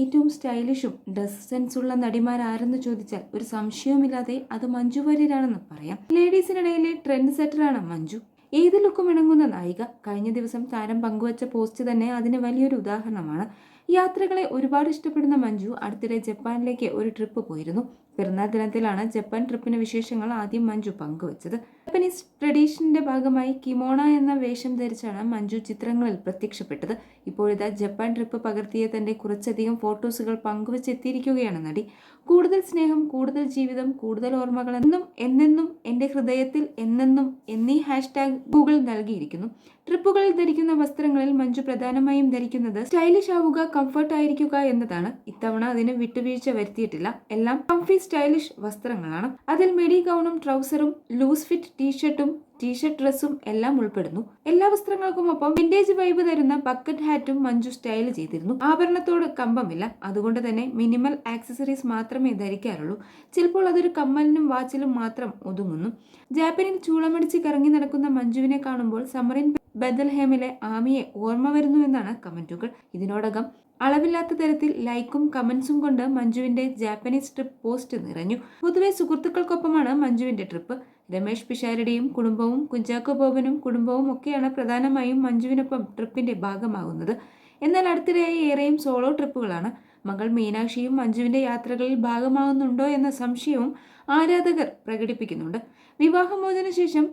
ഏറ്റവും സ്റ്റൈലിഷും dress sense ഉള്ള നടിമാരാരെന്ന് ചോദിച്ചാൽ ഒരു സംശയവുമില്ലാതെ അത് മഞ്ജു വാര്യരാണെന്ന് പറയാം. ലേഡീസിനിടയിലെ ട്രെൻഡ് സെറ്ററാണ് മഞ്ജു. ഏത് ലുക്കും ഇണങ്ങുന്ന നായിക കഴിഞ്ഞ ദിവസം താരം പങ്കുവച്ച പോസ്റ്റ് തന്നെ അതിന് വലിയൊരു ഉദാഹരണമാണ്. യാത്രകളെ ഒരുപാട് ഇഷ്ടപ്പെടുന്ന മഞ്ജു അടുത്തിടെ ജപ്പാനിലേക്ക് ഒരു ട്രിപ്പ് പോയിരുന്നു. പിറന്നാൾ ദിനത്തിലാണ് ജപ്പാൻ ട്രിപ്പിന് വിശേഷങ്ങൾ ആദ്യം മഞ്ജു പങ്കുവച്ചത്. ജപ്പനീസ് ട്രഡീഷന്റെ ഭാഗമായി കിമോണ എന്ന വേഷം ധരിച്ചാണ് മഞ്ജു ചിത്രങ്ങളിൽ പ്രത്യക്ഷപ്പെട്ടത്. ഇപ്പോഴിതാ ജപ്പാൻ ട്രിപ്പ് പകർത്തിയ തന്റെ കുറച്ചധികം ഫോട്ടോസുകൾ പങ്കുവച്ചെത്തിയിരിക്കുകയാണ് നടി. കൂടുതൽ സ്നേഹം കൂടുതൽ ജീവിതം കൂടുതൽ ഓർമ്മകൾ എന്നും എന്നെന്നും എന്റെ ഹൃദയത്തിൽ എന്നെന്നും എന്നീ ഹാഷ്ടാഗ് ഗൂഗിൾ നൽകിയിരിക്കുന്നു. ട്രിപ്പുകളിൽ ധരിക്കുന്ന വസ്ത്രങ്ങളിൽ മഞ്ജു പ്രധാനമായും ധരിക്കുന്നത് സ്റ്റൈലിഷ് ആവുക കംഫർട്ട് ആയിരിക്കുക എന്നതാണ്. ഇത്തവണ അതിന് വിട്ടുവീഴ്ച വരുത്തിയിട്ടില്ല. എല്ലാം കംഫി സ്റ്റൈലിഷ് വസ്ത്രങ്ങളാണ്. അതിൽ മെഡി ഗൗണും ട്രൗസറും ലൂസ് ഫിറ്റ് ടീഷർട്ടും ടീഷർട്ട് ഡ്രസ്സും എല്ലാം ഉൾപ്പെടുന്നു. എല്ലാ വസ്ത്രങ്ങൾക്കും ഒപ്പം വിന്റേജ് വൈബ് തരുന്ന ബക്കറ്റ് ഹാറ്റും മഞ്ജു സ്റ്റൈൽ ചെയ്തിരുന്നു. ആഭരണത്തോട് കമ്പമില്ല. അതുകൊണ്ട് തന്നെ മിനിമൽ ആക്സസറീസ് മാത്രമേ ധരിക്കാറുള്ളൂ. ചിലപ്പോൾ അതൊരു കമ്മലിനും വാച്ചിലും മാത്രം ഒതുങ്ങുന്നു. ജാപ്പനിൽ ചൂളമടിച്ച് കറങ്ങി നടക്കുന്ന മഞ്ജുവിനെ കാണുമ്പോൾ സമറിൻ ബദൽഹേമിലെ ആമിയെ ഓർമ്മ വരുന്നുവെന്നാണ് കമന്റുകൾ. ഇതിനോടകം അളവില്ലാത്ത തരത്തിൽ ലൈക്കും കമന്റ്സും കൊണ്ട് മഞ്ജുവിന്റെ ജാപ്പനീസ് ട്രിപ്പ് പോസ്റ്റ് നിറഞ്ഞു. പൊതുവെ സുഹൃത്തുക്കൾക്കൊപ്പമാണ് മഞ്ജുവിന്റെ ട്രിപ്പ് രമേഷ് പിഷാരടിയും കുടുംബവും കുഞ്ചാക്കോ ബോബനും കുടുംബവും ഒക്കെയാണ് പ്രധാനമായും മഞ്ജുവിനൊപ്പം ട്രിപ്പിന്റെ ഭാഗമാകുന്നത്. എന്നാൽ അടുത്തിടെയായി ഏറെയും സോളോ ട്രിപ്പുകളാണ്. മകൾ മീനാക്ഷിയും മഞ്ജുവിന്റെ യാത്രകളിൽ ഭാഗമാകുന്നുണ്ടോ എന്ന സംശയവും ആരാധകർ പ്രകടിപ്പിക്കുന്നുണ്ട്. വിവാഹമോചന ശേഷം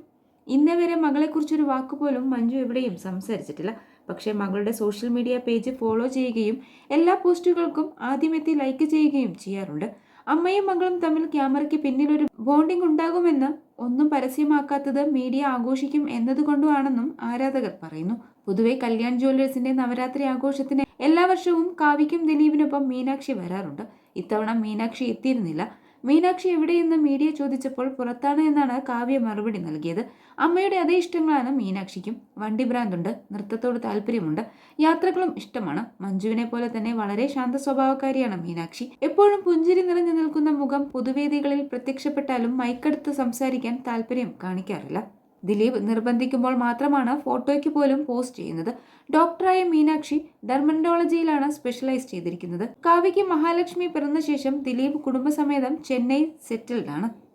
ഇന്നവരെ മകളെക്കുറിച്ചൊരു വാക്കുപോലും മഞ്ജു എവിടെയും സംസാരിച്ചിട്ടില്ല. പക്ഷേ മകളുടെ സോഷ്യൽ മീഡിയ പേജ് ഫോളോ ചെയ്യുകയും എല്ലാ പോസ്റ്റുകൾക്കും ആദ്യമെത്തി ലൈക്ക് ചെയ്യുകയും ചെയ്യാറുണ്ട്. അമ്മയും മകളും തമ്മിൽ ക്യാമറയ്ക്ക് പിന്നിലൊരു ബോണ്ടിംഗ് ഉണ്ടാകുമെന്ന് ഒന്നും പരസ്യമാക്കാത്തത് മീഡിയ ആഘോഷിക്കും എന്നതുകൊണ്ടുമാണെന്നും ആരാധകർ പറയുന്നു. പൊതുവെ കല്യാൺ ജ്വല്ലേഴ്സിന്റെ നവരാത്രി ആഘോഷത്തിന് എല്ലാ വർഷവും കാവ്യയ്ക്കും ദിലീപിനൊപ്പം മീനാക്ഷി വരാറുണ്ട്. ഇത്തവണ മീനാക്ഷി എത്തിയിരുന്നില്ല. മീനാക്ഷി എവിടെയെന്ന് മീഡിയ ചോദിച്ചപ്പോൾ പുറത്താണ് എന്നാണ് കാവ്യ മറുപടി നൽകിയത്. അമ്മയുടെ അതേ ഇഷ്ടങ്ങളാണ് മീനാക്ഷിക്കും. വണ്ടി ഭ്രാന്തുണ്ട് നൃത്തത്തോട് താല്പര്യമുണ്ട് യാത്രകളും ഇഷ്ടമാണ്. മഞ്ജുവിനെ പോലെ തന്നെ വളരെ ശാന്ത സ്വഭാവക്കാരിയാണ് മീനാക്ഷി. എപ്പോഴും പുഞ്ചിരി നിറഞ്ഞു നിൽക്കുന്ന മുഖം പൊതുവേദികളിൽ പ്രത്യക്ഷപ്പെട്ടാലും മൈക്കെടുത്ത് സംസാരിക്കാൻ താല്പര്യം കാണിക്കാറില്ല. ദിലീപ് നിർബന്ധിക്കുമ്പോൾ മാത്രമാണ് ഫോട്ടോയ്ക്ക് പോലും പോസ്റ്റ് ചെയ്യുന്നത്. ഡോക്ടറായ മീനാക്ഷി ഡെർമൻഡോളജിയിലാണ് സ്പെഷ്യലൈസ് ചെയ്തിരിക്കുന്നത്. കാവ്യയ്ക്ക് മഹാലക്ഷ്മി പിറന്ന ശേഷം ദിലീപ് കുടുംബസമേതം ചെന്നൈ സെറ്റിൽഡാണ്.